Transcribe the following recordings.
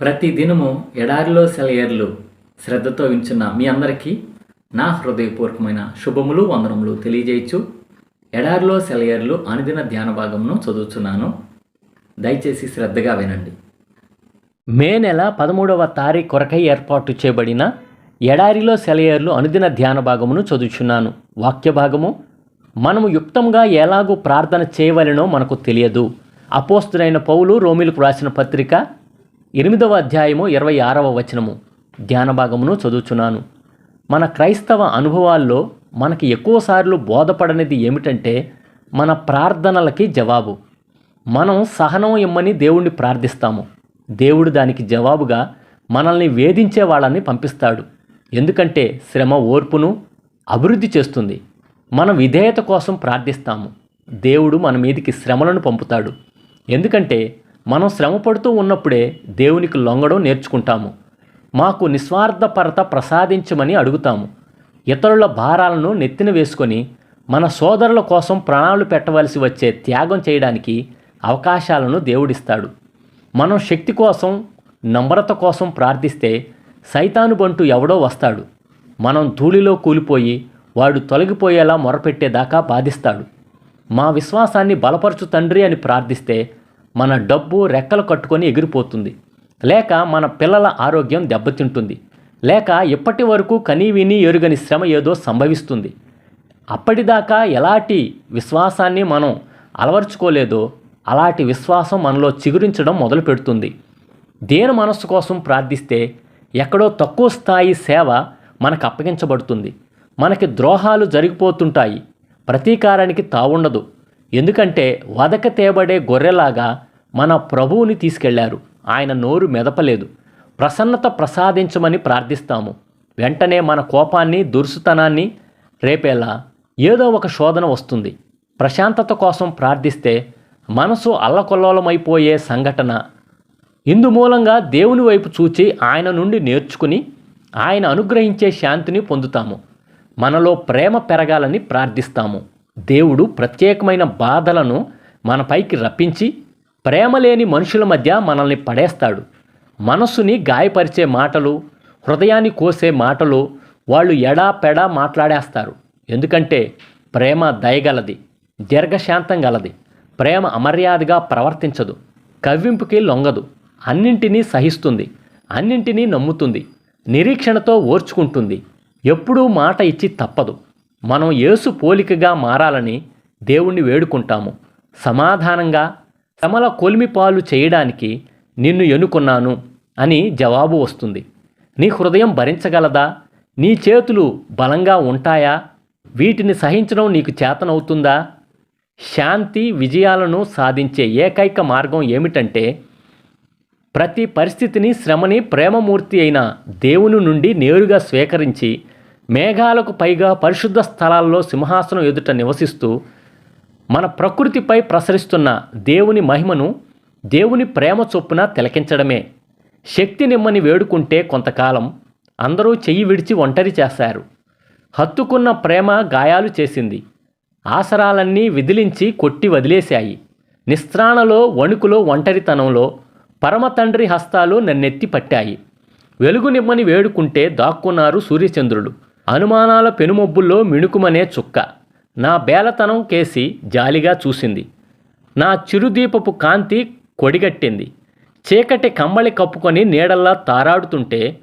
ప్రతి దినము ఎడారిలో సెలయర్లు శ్రద్ధతో వించున్న మీ అందరికీ నా హృదయపూర్వకమైన శుభములు వందనములు తెలియజేయచ్చు. ఎడారిలో సెలయర్లు అనుదిన ధ్యాన భాగమును చదువుతున్నాను దయచేసి శ్రద్ధగా వినండి. మే నెల పదమూడవ తారీఖు కొరకై ఏర్పాటు చేయబడిన ఎడారిలో సెలయర్లు అనుదిన ధ్యాన భాగమును చదువుచున్నాను. వాక్య భాగము మనము యుక్తంగా ఎలాగూ ప్రార్థన చేయవలెనో మనకు తెలియదు. అపోస్తుడైన పౌలు రోమిలకు రాసిన పత్రిక ఎనిమిదవ అధ్యాయము ఇరవై ఆరవ వచనము. ధ్యాన భాగమును చదువుచున్నాను. మన క్రైస్తవ అనుభవాల్లో మనకి ఎక్కువసార్లు బోధపడనిది ఏమిటంటే మన ప్రార్థనలకి జవాబు. మనం సహనం ఇమ్మని దేవుణ్ణి ప్రార్థిస్తాము. దేవుడు దానికి జవాబుగా మనల్ని వేధించే వాళ్ళని పంపిస్తాడు. ఎందుకంటే శ్రమ ఓర్పును అభివృద్ధి చేస్తుంది. మన విధేయత కోసం ప్రార్థిస్తాము. దేవుడు మన మీదికి శ్రమలను పంపుతాడు. ఎందుకంటే మనం శ్రమ పడుతూ ఉన్నప్పుడే దేవునికి లొంగడం నేర్చుకుంటాము. మాకు నిస్వార్థపరత ప్రసాదించమని అడుగుతాము. ఇతరుల భారాలను నెత్తిన వేసుకొని మన సోదరుల కోసం ప్రాణాలు పెట్టవలసి వచ్చే త్యాగం చేయడానికి అవకాశాలను దేవుడిస్తాడు. మనం శక్తి కోసం నమ్రత కోసం ప్రార్థిస్తే సైతాను బంటు ఎవడో వస్తాడు. మనం ధూళిలో కూలిపోయి వాడు తొలగిపోయేలా మొరపెట్టేదాకా బాధిస్తాడు. మా విశ్వాసాన్ని బలపరచు తండ్రి అని ప్రార్థిస్తే మన డబ్బు రెక్కలు కట్టుకొని ఎగిరిపోతుంది. లేక మన పిల్లల ఆరోగ్యం దెబ్బతింటుంది. లేక ఇప్పటి వరకు కనీవిని ఎరుగని శ్రమ ఏదో సంభవిస్తుంది. అప్పటిదాకా ఎలాంటి విశ్వాసాన్ని మనం అలవర్చుకోలేదో అలాంటి విశ్వాసం మనలో చిగురించడం మొదలు పెడుతుంది. దేని మనస్సు కోసం ప్రార్థిస్తే ఎక్కడో తక్కువ స్థాయి సేవ మనకు అప్పగించబడుతుంది. మనకి ద్రోహాలు జరిగిపోతుంటాయి. ప్రతీకారానికి తావుండదు. ఎందుకంటే వదక తేబడే గొర్రెలాగా మన ప్రభువుని తీసుకెళ్ళారు. ఆయన నోరు మెదపలేదు. ప్రసన్నత ప్రసాదించమని ప్రార్థిస్తాము. వెంటనే మన కోపాన్ని దురుసుతనాన్ని రేపేలా ఏదో ఒక శోధన వస్తుంది. ప్రశాంతత కోసం ప్రార్థిస్తే మనసు అల్లకొల్లోలమైపోయే సంఘటన. ఇందు మూలంగా దేవుని వైపు చూచి ఆయన నుండి నేర్చుకుని ఆయన అనుగ్రహించే శాంతిని పొందుతాము. మనలో ప్రేమ పెరగాలని ప్రార్థిస్తాము. దేవుడు ప్రత్యేకమైన బాధలను మనపైకి రప్పించి ప్రేమ లేని మనుషుల మధ్య మనల్ని పడేస్తాడు. మనస్సుని గాయపరిచే మాటలు హృదయాన్ని కోసే మాటలు వాళ్ళు ఎడా పెడా మాట్లాడేస్తారు. ఎందుకంటే ప్రేమ దయగలది దీర్ఘశాంతం గలది. ప్రేమ అమర్యాదగా ప్రవర్తించదు కవ్వింపుకి లొంగదు అన్నింటినీ సహిస్తుంది అన్నింటినీ నమ్ముతుంది నిరీక్షణతో ఓర్చుకుంటుంది. ఎప్పుడూ మాట ఇచ్చి తప్పదు. మనం యేసు పోలికగా మారాలని దేవుణ్ణి వేడుకుంటాము. సమాధానంగా శ్రమల కొలిమిపాలు చేయడానికి నిన్ను ఎన్నుకున్నాను అని జవాబు వస్తుంది. నీ హృదయం భరించగలదా? నీ చేతులు బలంగా ఉంటాయా? వీటిని సహించడం నీకు చేతనవుతుందా? శాంతి విజయాలను సాధించే ఏకైక మార్గం ఏమిటంటే ప్రతి పరిస్థితిని శ్రమని ప్రేమమూర్తి అయిన దేవుని నుండి నేరుగా స్వీకరించి మేఘాలకు పైగా పరిశుద్ధ స్థలాల్లో సింహాసనం ఎదుట నివసిస్తూ మన ప్రకృతిపై ప్రసరిస్తున్న దేవుని మహిమను దేవుని ప్రేమ చొప్పున తిలకించడమే. శక్తి నిమ్మని వేడుకుంటే కొంతకాలం అందరూ చెయ్యి విడిచి ఒంటరి చేశారు. హత్తుకున్న ప్రేమ గాయాలు చేసింది. ఆసరాలన్నీ విదిలించి కొట్టి వదిలేశాయి. నిస్త్రాణలో వణుకులో ఒంటరితనంలో పరమ తండ్రి హస్తాలు నన్నెత్తి పట్టాయి. వెలుగు నిమ్మని వేడుకుంటే దాక్కున్నారు సూర్యచంద్రుడు. అనుమానాల పెనుమొబ్బుల్లో మిణుకుమనే చుక్క. నా బేలతనం కేసి జాలిగా చూసింది. నా చిరుదీపపు కాంతి కొడిగట్టింది. చీకటి కమ్మలి కప్పుకొని నీడల్లా తారాడుతుంటే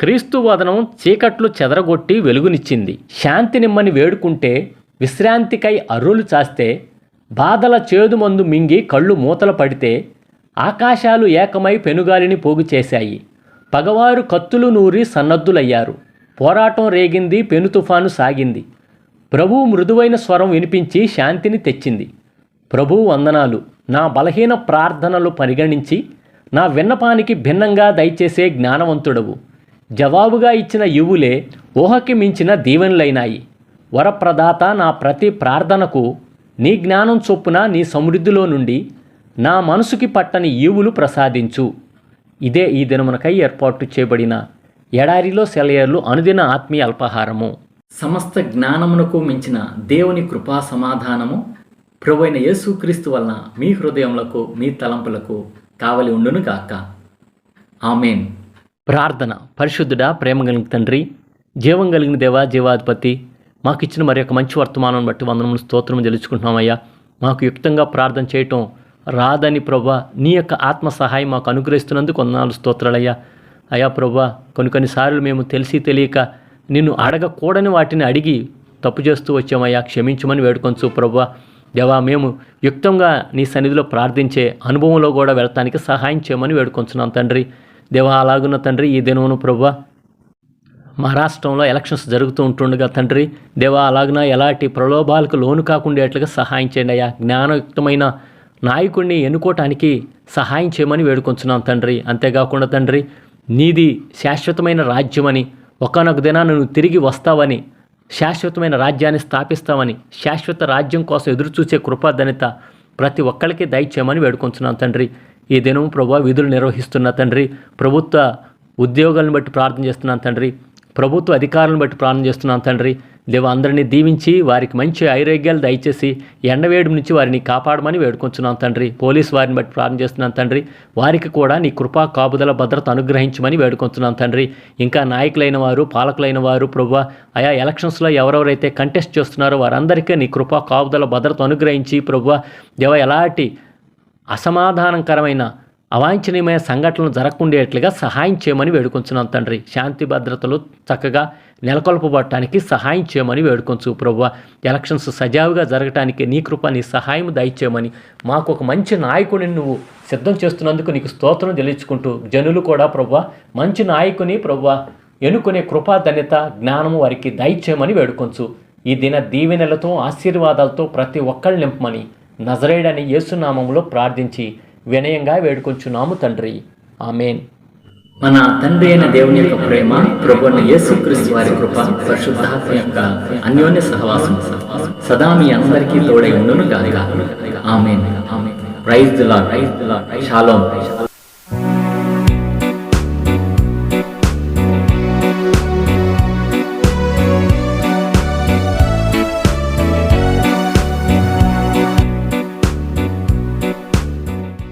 క్రీస్తు వదనం చీకట్లు చెదరగొట్టి వెలుగునిచ్చింది. శాంతినిమ్మని వేడుకుంటే విశ్రాంతికై అర్రులు చాస్తే బాధల చేదుమందు మింగి కళ్ళు మూతలు పడితే ఆకాశాలు ఏకమై పెనుగాలిని పోగు చేశాయి. పగవారు కత్తులు నూరి సన్నద్ధులయ్యారు. పోరాటం రేగింది పెను తుఫాను సాగింది. ప్రభువు మృదువైన స్వరం వినిపించి శాంతిని తెచ్చింది. ప్రభువు వందనాలు. నా బలహీన ప్రార్థనలు పరిగణించి నా విన్నపానికి భిన్నంగా దయచేసే జ్ఞానవంతుడవు. జవాబుగా ఇచ్చిన యువులే ఊహకి మించిన దీవెనలైనాయి. వరప్రదాత నా ప్రతి ప్రార్థనకు నీ జ్ఞానం చొప్పున నీ సమృద్ధిలో నుండి నా మనసుకి పట్టని ఈవులు ప్రసాదించు. ఇదే ఈ దినమునకై ఏర్పాటు చేయబడిన ఎడారిలో సెలయర్లు అనుదిన ఆత్మీయ అల్పాహారము. సమస్త జ్ఞానమునకు మించిన దేవుని కృపా సమాధానము ప్రభువైన యేసుక్రీస్తు వలన మీ హృదయములకు మీ తలంపులకు కావలి ఉండును గాక. ఆమెన్. ప్రార్థన. పరిశుద్ధుడా ప్రేమ కలిగిన తండ్రి జీవం కలిగిన దేవా జీవాధిపతి మాకు ఇచ్చిన మరి యొక్క మంచి వర్తమానం బట్టి వందనములు స్తోత్రం తెలుసుకుంటున్నామయ్యా మాకు యుక్తంగా ప్రార్థన చేయటం రాదని ప్రభా నీ యొక్క ఆత్మ సహాయం మాకు అనుగ్రహిస్తున్నందుకు వందనాలు స్తోత్రాలయ్యా. అయ్యా ప్రభా కొన్ని కొన్నిసార్లు మేము తెలిసి తెలియక నిన్ను అడగకూడని వాటిని అడిగి తప్పు చేస్తూ వచ్చామయ్యా క్షమించమని వేడుకొంచు ప్రభా దేవా మేము యుక్తంగా నీ సన్నిధిలో ప్రార్థించే అనుభవంలో కూడా వెళ్తానికి సహాయం చేయమని వేడుకొంచున్నాం తండ్రి. దేవా అలాగున్న తండ్రి ఈ దినమును ప్రభా మా రాష్ట్రంలో ఎలక్షన్స్ జరుగుతూ ఉంటుండగా తండ్రి దేవా అలాగన ఎలాంటి ప్రలోభాలకు లోను కాకుండేట్లుగా సహాయం చేయండి అయ్యా. జ్ఞానయుక్తమైన నాయకుడిని ఎన్నుకోవటానికి సహాయం చేయమని వేడుకొంచున్నాం తండ్రి. అంతేకాకుండా తండ్రి నీది శాశ్వతమైన రాజ్యమని ఒకనొక దినాన నువ్వు తిరిగి వస్తావని శాశ్వతమైన రాజ్యాన్ని స్థాపిస్తామని శాశ్వత రాజ్యం కోసం ఎదురుచూసే కృపాధనిత ప్రతి ఒక్కరికి దయచేయమని వేడుకొంచున్నాను తండ్రి. ఈ దినం ప్రభు విధులు నిర్వహిస్తున్న తండ్రి. ప్రభుత్వ ఉద్యోగాలను బట్టి ప్రార్థన చేస్తున్నాను తండ్రి. ప్రభుత్వ అధికారులను బట్టి ప్రార్థన చేస్తున్నాను తండ్రి. దేవ అందరినీ దీవించి వారికి మంచి ఐరోగ్యాలు దయచేసి ఎండవేడి నుంచి వారిని కాపాడమని వేడుకొంచున్నాను తండ్రి. పోలీస్ వారిని బట్టి ప్రార్థన చేస్తున్నాను తండ్రి. వారికి కూడా నీ కృపా కాపుదల భద్రత అనుగ్రహించమని వేడుకొంచున్నాను తండ్రి. ఇంకా నాయకులైన వారు పాలకులైన వారు ప్రభు ఆయా ఎలక్షన్స్లో ఎవరెవరైతే కంటెస్ట్ చేస్తున్నారో వారందరికీ నీ కృపా కాపుదల భద్రత అనుగ్రహించి ప్రభు దేవ ఎలాంటి అసమాధానకరమైన అవాంఛనీయమైన సంఘటనలు జరగకుండేట్లుగా సహాయం చేయమని వేడుకొంచున్నాం తండ్రి. శాంతి భద్రతలు చక్కగా నెలకొల్పబడటానికి సహాయం చేయమని వేడుకొంచు ప్రభు ఎలక్షన్స్ సజావుగా జరగటానికి నీ కృప నీ సహాయం దయచేయమని మాకు ఒక మంచి నాయకుడిని నువ్వు సిద్ధం చేస్తున్నందుకు నీకు స్తోత్రం తెలియచుకుంటూ జనులు కూడా ప్రభు మంచి నాయకుని ప్రభు ఎన్నుకునే కృపాధన్యత జ్ఞానము వారికి దయచేయమని వేడుకొంచు. ఈ దిన దీవెనలతో ఆశీర్వాదాలతో ప్రతి ఒక్కళ్ళు నింపమని నజరేడని యేసునామంలో ప్రార్థించి వినయంగా వేడుకొంచున్నాము తండ్రి. ఆమెన్. మన తండ్రి అయిన దేవుని యొక్క ప్రేమ ప్రభుని యేసుక్రీస్తు వారి కృప పరిశుద్ధాత్మ యొక్క అన్యోన్య సహవాసం సదా మీ అందరికీ తోడై ఉండును గాక amen. Amen. Praise the lord. Praise the lord. Shalom